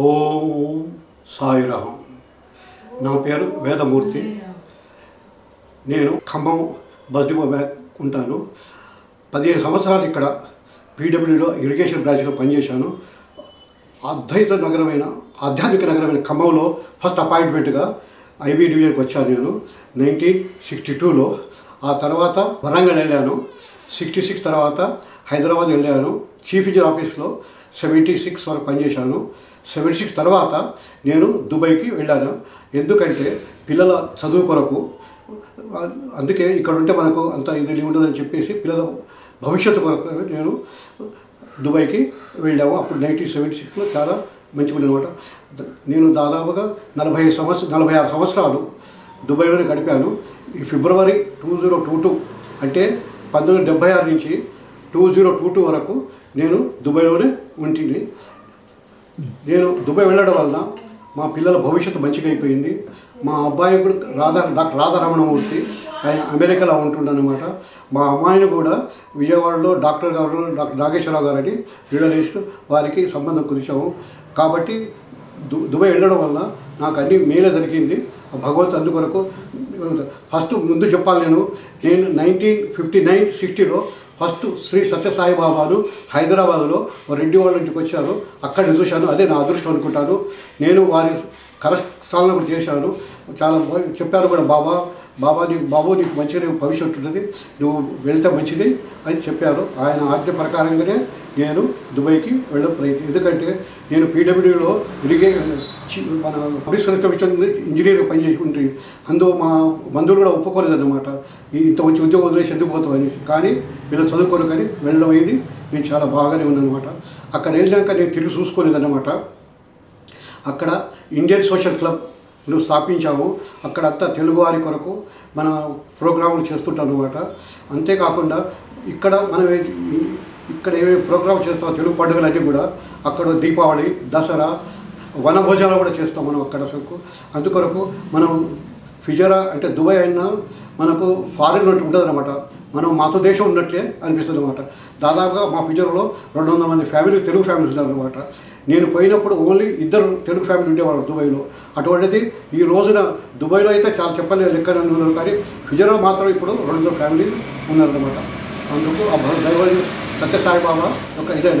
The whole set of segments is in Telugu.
ఓం సాయిరామ్ నా పేరు వేదమూర్తి. నేను ఖమ్మం బస్ డిపో బ్యాక్ ఉంటాను. పదిహేను సంవత్సరాలు ఇక్కడ పీడబ్ల్యూలో ఇరిగేషన్ బ్రాంచ్లో పనిచేశాను. అద్వైత నగరమైన ఆధ్యాత్మిక నగరమైన ఖమ్మంలో ఫస్ట్ అపాయింట్మెంట్గా ఐబీ డివిజన్కి వచ్చాను నేను. నైన్టీన్ సిక్స్టీ టూలో. ఆ తర్వాత వరంగల్ వెళ్ళాను. సిక్స్టీ సిక్స్ తర్వాత హైదరాబాద్ వెళ్ళాను. చీఫ్ ఇంజనీర్ ఆఫీస్లో సెవెంటీ సిక్స్ వరకు పనిచేశాను. సెవెంటీ సిక్స్ తర్వాత నేను దుబాయ్కి వెళ్ళాను. ఎందుకంటే పిల్లల చదువు కొరకు అందుకే ఇక్కడ ఉంటే మనకు అంత ఇది ఉండదని చెప్పేసి పిల్లల భవిష్యత్తు కొరకు నేను దుబాయ్కి వెళ్ళాము. అప్పుడు నైన్టీన్ సెవెంటీ సిక్స్లో చాలా మంచిగా అనమాట. నేను దాదాపుగా నలభై సంవత్సరం నలభై ఆరు సంవత్సరాలు దుబాయ్లోనే గడిపాను. ఈ February two zero two two అంటే పంతొమ్మిది డెబ్బై ఆరు నుంచి టూ జీరో టూ టూ వరకు నేను దుబాయ్లోనే ఉంటుంది నేను దుబాయ్ వెళ్ళడం వల్ల మా పిల్లల భవిష్యత్తు మంచిగా అయిపోయింది. మా అబ్బాయి కూడా రాధా డాక్టర్ రాధారమణమూర్తి ఆయన అమెరికాలో ఉంటుండనమాట మా అమ్మాయిని కూడా విజయవాడలో డాక్టర్ గారు డాక్టర్ నాగేశ్వరరావు గారని జర్నలిస్ట్ వారికి సంబంధం కుదిశాము కాబట్టి దు దుబాయ్ వెళ్ళడం వల్ల నాకు అన్ని మేలే జరిగింది. భగవంతు అందుకొరకు ఫస్ట్ ముందు చెప్పాలి నేను నేను నైన్టీన్ ఫిఫ్టీ నైన్ సిక్స్టీలో ఫస్ట్ శ్రీ సత్యసాయిబాబాను హైదరాబాద్లో రెడ్డి వాళ్ళ ఇంటికి వచ్చారు. అక్కడ చూశాను. అదే నా అదృష్టం అనుకుంటాను. నేను వారి కరస్థానం కూడా చేశారు. చాలా బాగా చెప్పారు కూడా బాబా. బాబా నీకు బాబు నీకు మంచిగా నీకు భవిష్యత్తు ఉంటుంది. నువ్వు వెళ్తే మంచిది అని చెప్పారు. ఆయన ఆజ్ఞ ప్రకారంగానే నేను దుబాయ్కి వెళ్ళడం ప్రయత్నం. ఎందుకంటే నేను పీడబ్ల్యూలో ఇరిగే మన పబ్లిక్ సర్వీస్ కమిషన్ ఇంజనీర్ పనిచేసుకుంటే అందులో మా బంధువులు కూడా ఒప్పుకోలేదు అనమాట ఇంత మంచి ఉద్యోగం వదిలేసి ఎందుకు పోతావు అనేసి. కానీ వీళ్ళు చదువుకోరు కానీ వెళ్ళడం అయింది నేను చాలా బాగానే ఉన్నానమాట అక్కడ వెళ్ళాక నేను తిరిగి చూసుకోలేదన్నమాట. అక్కడ ఇండియన్ సోషల్ క్లబ్ నువ్వు స్థాపించాము. అక్కడ అంతా తెలుగువారి కొరకు మన ప్రోగ్రాములు చేస్తుంటాం అనమాట అంతేకాకుండా ఇక్కడ మనం ఇక్కడ ఏమేమి ప్రోగ్రామ్ చేస్తాం తెలుగు పండుగలన్నీ కూడా అక్కడ దీపావళి దసరా వనభోజనాలు కూడా చేస్తాం మనం అక్కడ అసలు అందుకొరకు మనం ఫిజరా అంటే దుబాయ్ అయినా మనకు ఫారిన్ ఉంటుంది అనమాట మనం మాతో దేశం ఉన్నట్లే అనిపిస్తుంది అనమాట దాదాపుగా మా ఫ్యూచర్లో రెండు వందల మంది ఫ్యామిలీ తెలుగు ఫ్యామిలీస్ ఉన్నారనమాట నేను పోయినప్పుడు ఓన్లీ ఇద్దరు తెలుగు ఫ్యామిలీ ఉండేవాళ్ళు దుబాయ్లో. అటువంటిది ఈ రోజున దుబాయ్లో అయితే చాలా చెప్పలే లెక్కన ఉన్నారు కానీ ఫ్యూచర్లో మాత్రం ఇప్పుడు రెండు వందల ఫ్యామిలీ ఉన్నారనమాట అందుకు ఆ భ- సత్యసాయిబాబా సత్యసాయి ఒక ఇదే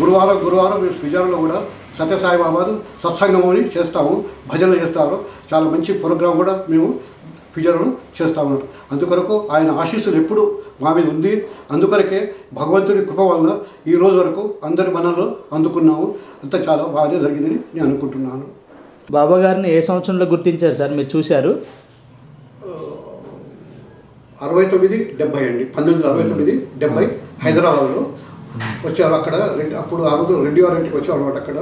గురువారం గురువారం మేము ఫిజార్లో కూడా సత్యసాయిబాబాను సత్సంగం అని చేస్తాము భజనలు చేస్తారు. చాలా మంచి ప్రోగ్రాం కూడా మేము ఫిజర్ను చేస్తాము అందుకొరకు ఆయన ఆశీస్సులు ఎప్పుడు మా మీద ఉంది. అందుకొరకే భగవంతుడి కృప వలన ఈ రోజు వరకు అందరి మనలో అందుకున్నాము అంతా చాలా బాగానే జరిగిందని నేను అనుకుంటున్నాను. బాబా గారిని ఏ సంవత్సరంలో గుర్తించారు సార్? మీరు చూశారు? అరవై తొమ్మిది డెబ్బై అండి. పంతొమ్మిది వందల అరవై తొమ్మిది డెబ్బై హైదరాబాద్లో వచ్చారు అక్కడ రెడ్డి అప్పుడు ఆ రోజు రెడ్డి వారి ఇంటికి వచ్చారు అనమాట అక్కడ.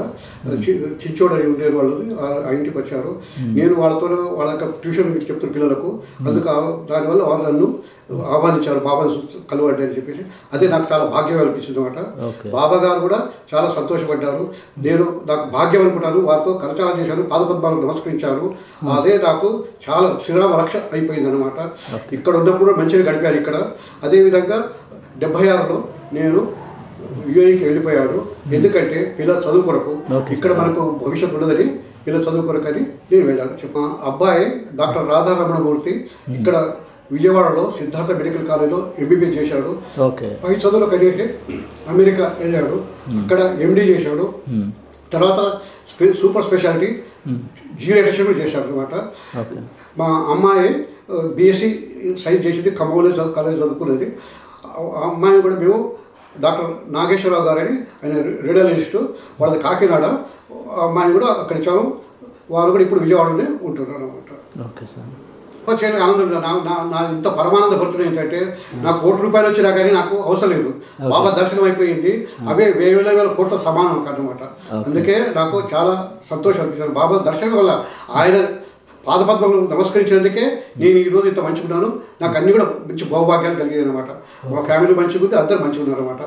చి- చించోడు అని ఉండే వాళ్ళది ఆ- ఇంటికి వచ్చారు. నేను వాళ్ళతో వాళ్ళ యొక్క ట్యూషన్ చెప్తున్న పిల్లలకు అందుకు దానివల్ల వాళ్ళు నన్ను ఆహ్వానించారు బాబాను కలవండి అని చెప్పేసి. అదే నాకు చాలా భాగ్యం అనిపించింది అనమాట. బాబా గారు కూడా చాలా సంతోషపడ్డారు. నేను నాకు భాగ్యం అనుకుంటాను వారితో కరచాలం చేశాను పాదపద్మాలకు నమస్కరించాను అదే నాకు చాలా శ్రీరామ రక్ష అయిపోయింది అనమాట ఇక్కడ ఉన్నప్పుడు మంచిగా గడిపాను ఇక్కడ. అదేవిధంగా డెబ్బై ఆరులో నేను యుఏకి వెళ్ళిపోయాను ఎందుకంటే పిల్లల చదువు కొరకు. ఇక్కడ మనకు భవిష్యత్తు ఉండదని పిల్లల చదువు కొరకు అని నేను వెళ్ళాను. మా అబ్బాయి డాక్టర్ రాధారమణమూర్తి ఇక్కడ విజయవాడలో సిద్ధార్థ మెడికల్ కాలేజ్లో ఎంబీబీఎస్ చేశాడు. పై చదువులు కలిసి అమెరికా వెళ్ళాడు. అక్కడ ఎండి చేశాడు. తర్వాత స్పె సూపర్ స్పెషాలిటీ జీరేటేషన్ కూడా చేశాడు అనమాట మా అమ్మాయి బీఎస్సీ సైన్స్ చేసింది ఖమ్మంలో కాలేజ్ చదువుకున్నది. అమ్మాయిని కూడా మేము డాక్టర్ నాగేశ్వరరావు గారని ఆయన రేడియాలజిస్టు వాళ్ళది కాకినాడ. ఆ అమ్మాయిని కూడా అక్కడ ఇచ్చాము. వారు కూడా ఇప్పుడు విజయవాడలోనే ఉంటున్నారు అనమాట ఓకే సార్. చేయడానికి ఆనందం. నా నా ఇంత పరమానంద భర్తులు ఏంటంటే నాకు కోటి రూపాయలు వచ్చినా కానీ నాకు అవసరం లేదు. బాబా దర్శనం అయిపోయింది. అవే వేల వేల కోట్ల సమానం అన్నమాట అందుకే నాకు చాలా సంతోషం అనిపించింది బాబా దర్శనం వల్ల ఆయన పాదపద్మములు నమస్కరించినందుకే నేను ఈరోజు ఇంత మంచిగున్నాను. నాకు అన్ని కూడా మంచి భౌభాగ్యాలు కలిగాయి అనమాట మా ఫ్యామిలీ మంచిగా ఉంది అందరు మంచిగా ఉన్నారు అనమాట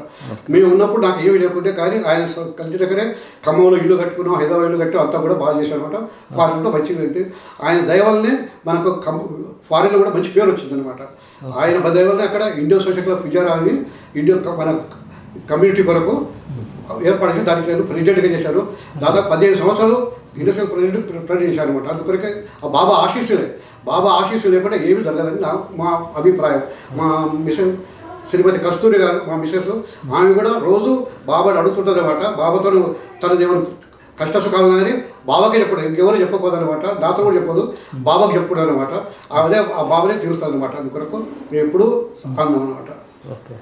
మేము ఉన్నప్పుడు నాకు ఏమీ లేకుంటే కానీ ఆయన కలిసి దగ్గరే ఖమ్మంలో ఇల్లు కట్టుకున్నాం హైదరాబాద్ ఇల్లు కట్టి అంతా కూడా బాగా చేశాను అనమాట ఫారెన్ కూడా మంచిగా అయితే ఆయన దయ వల్లనే మనకు ఖమ్ ఫారెన్లో కూడా మంచి పేరు వచ్చింది అనమాట ఆయన దయ వల్లనే అక్కడ ఇండియన్ సోషల్ క్లబ్ ఫిజారా అని ఇండియన్ క- మన కమ్యూనిటీ కొరకు ఏర్పాటు చేసి దానికి నేను ప్రెసిడెంట్గా చేశాను. దాదాపు పదిహేను సంవత్సరాలు ఇండస్ట్రియల్ ప్రెసిడెంట్ ప్రెసిడెంట్ చేశారనమాట అందుకొరకే ఆ బాబా ఆశీస్సులే. బాబా ఆశీస్సులు లేకుండా ఏమీ జరగదని నా మా అభిప్రాయం. మా మిషన్ శ్రీమతి కస్తూరి గారు మా మిస్సెస్ ఆమె కూడా రోజు బాబాని అడుగుతుంటుంది అనమాట బాబాతో తన ఎవరు కష్ట సుఖాలు కానీ బాబాకే చెప్పడు ఇంకెవరు చెప్పకూడదనమాట నాతో కూడా చెప్పదు బాబాకి చెప్పకూడదు అనమాట అదే ఆ బాబానే తీరుస్తాను అనమాట అందుకొరకు మేము ఎప్పుడు అన్నాం అనమాట ఓకే.